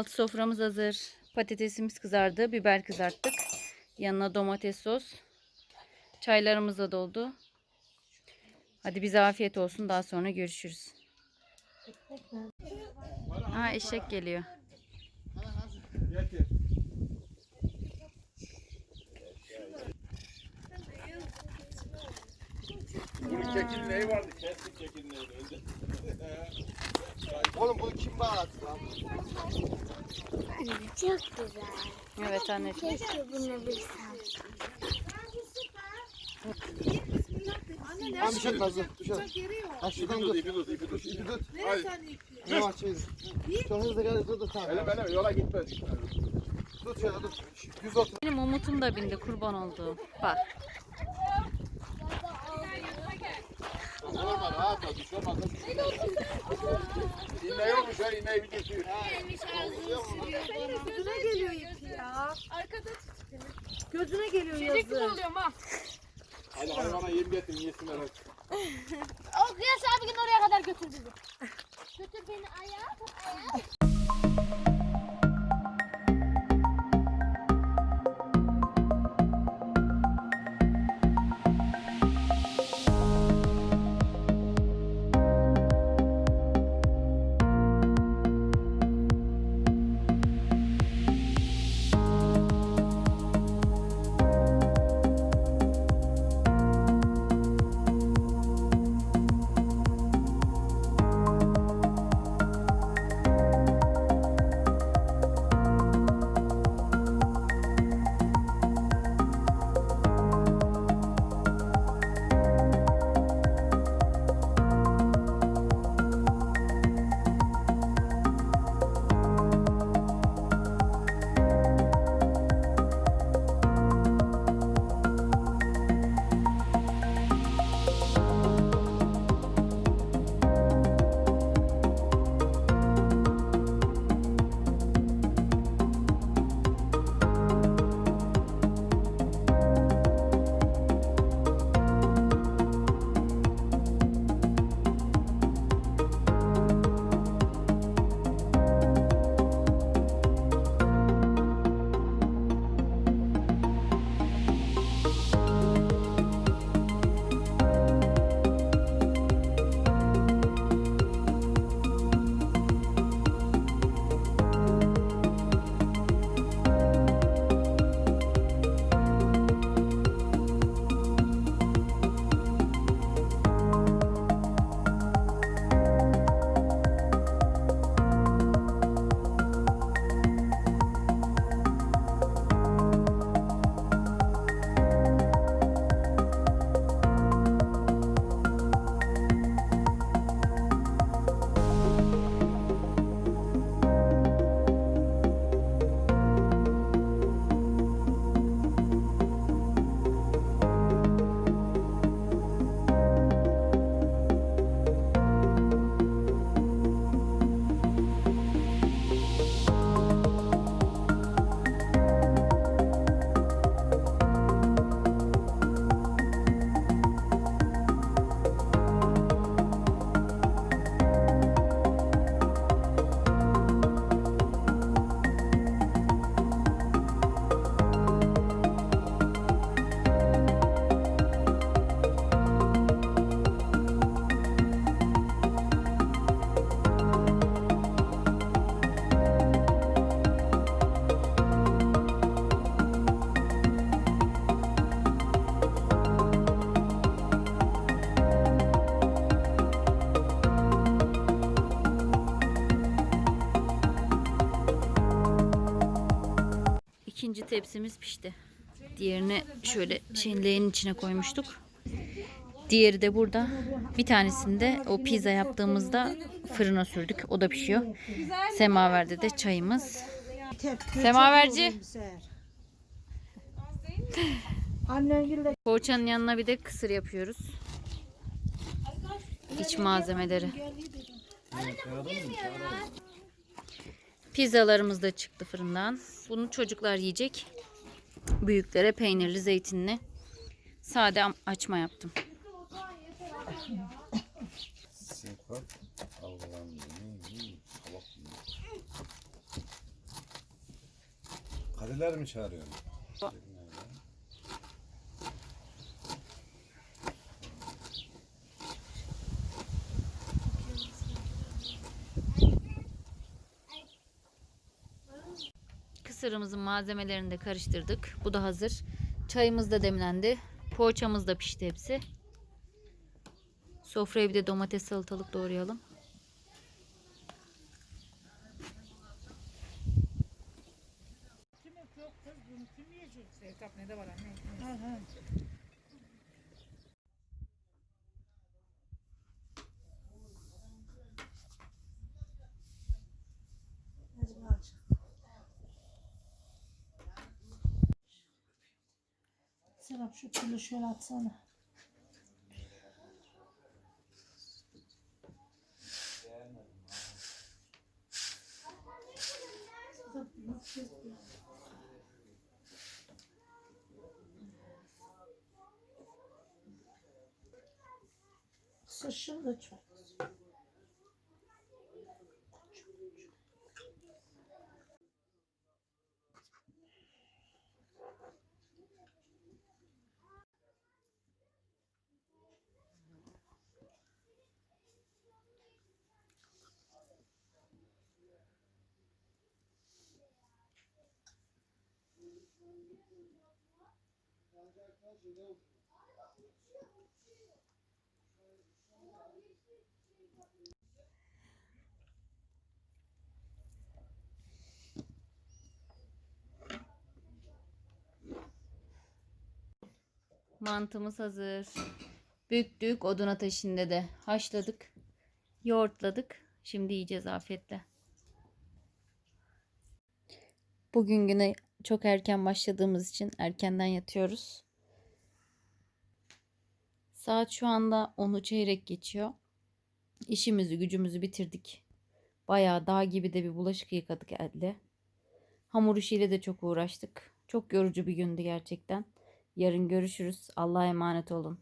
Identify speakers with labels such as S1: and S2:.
S1: Kahvaltı soframız hazır. Patatesimiz kızardı. Biber kızarttık. Yanına domates sos. Çaylarımız da doldu. Hadi bize afiyet olsun. Daha sonra görüşürüz. Aa eşek geliyor.
S2: Bunun vardı. Kestik çekirdeğini.
S3: Oğlum bunu kim bağladı lan?
S4: Çok güzel.
S1: Evet anneciğim.
S4: Keşke bunu bilsem.
S3: Tamam bir şey dur. Bir şey. Ha şuradan dur.
S2: İpi tut, ipi tut.
S3: İpi tut.
S2: Hadi.
S3: Yavaş çevir. Çok hızlı gel dur dur tamam.
S2: Hele bana yola gitme.
S3: Tut şöyle dur. Düz otur.
S1: Benim Umut'um da bindi kurban olduğum. Bak.
S2: Olma rahat ol. Düş olmaz. İğne yokmuş ha. İğneyi bir getir.
S5: Gözüne geliyor ipi ya. Arkada Gözüne geliyor yazı.
S2: Hadi hayvana yem getir. Yesinler hadi.
S4: O kıyas abi gün oraya kadar götür bizi. Götür beni ayağa. ayağa.
S1: İkinci tepsimiz pişti. Diğerini şöyle şeyin içine koymuştuk. Diğeri de burada. Bir tanesini de o pizza yaptığımızda fırına sürdük. O da pişiyor. Semaverde de çayımız. Semaverci. Poğaçanın yanına bir de kısır yapıyoruz. İç malzemeleri. Pizzalarımız da çıktı fırından. Bunu çocuklar yiyecek. Büyüklere peynirli zeytinli. Sade açma yaptım.
S6: Arılar mı çağırıyorsun?
S1: Kısırımızın malzemelerini de karıştırdık. Bu da hazır. Çayımız da demlendi. Poğaçamız da pişti hepsi. Sofraya bir de domates salatalık doğrayalım.
S5: Serap şu tülü şöyle atsana. Saçım da çok.
S1: Mantımız hazır. Büktük odun ateşinde de haşladık. Yoğurtladık. Şimdi yiyeceğiz afiyetle. Bugün güne çok erken başladığımız için erkenden yatıyoruz. Saat şu anda 10'u çeyrek geçiyor. İşimizi gücümüzü bitirdik. Bayağı dağ gibi de bir bulaşık yıkadık elde. Hamur işiyle de çok uğraştık. Çok yorucu bir gündü gerçekten. Yarın görüşürüz. Allah'a emanet olun.